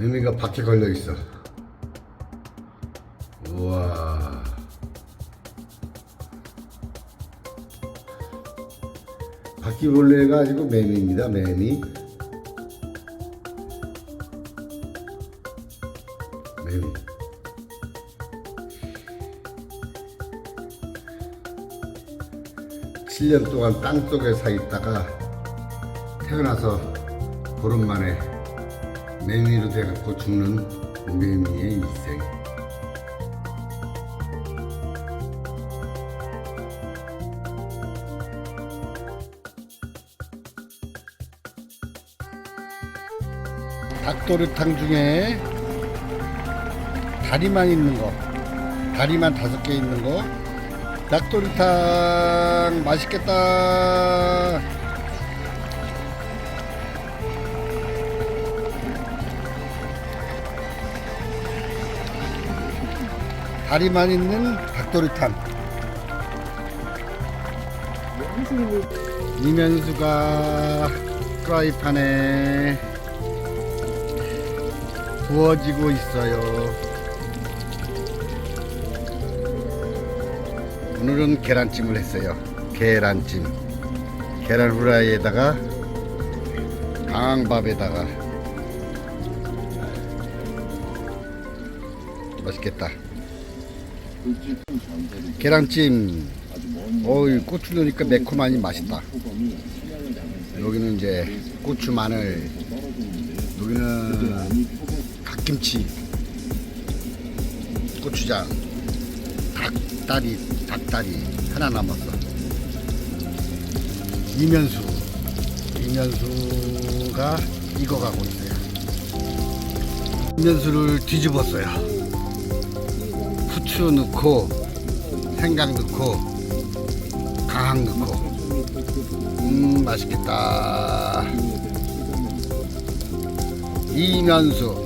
매미가 밖에 걸려 있어. 우와. 바퀴벌레가 아니고 매미입니다. 매미. 매미. 칠 년 동안 땅 속에 사 있다가 태어나서 보름 만에 매미로 돼갖고 죽는 매미의 일생. 닭도리탕 중에 다리만 있는 거, 다리만 다섯 개 있는 거, 닭도리탕 맛있겠다. 다리만 있는 닭도리탕. 이면수가 프라이팬에 구워지고 있어요. 오늘은 계란찜을 했어요. 계란찜. 계란 후라이에다가 강밥에다가 맛있겠다. 계란찜. 어이 고추 넣으니까 매콤하니 맛있다. 여기는 이제 고추 마늘. 여기는 갓김치. 고추장. 닭다리, 닭다리 하나 남았어. 이면수. 이면수가 익어가고 있어요. 이면수를 뒤집었어요. 후추 넣고, 생강 넣고, 강황 넣고. 음, 맛있겠다. 이면수.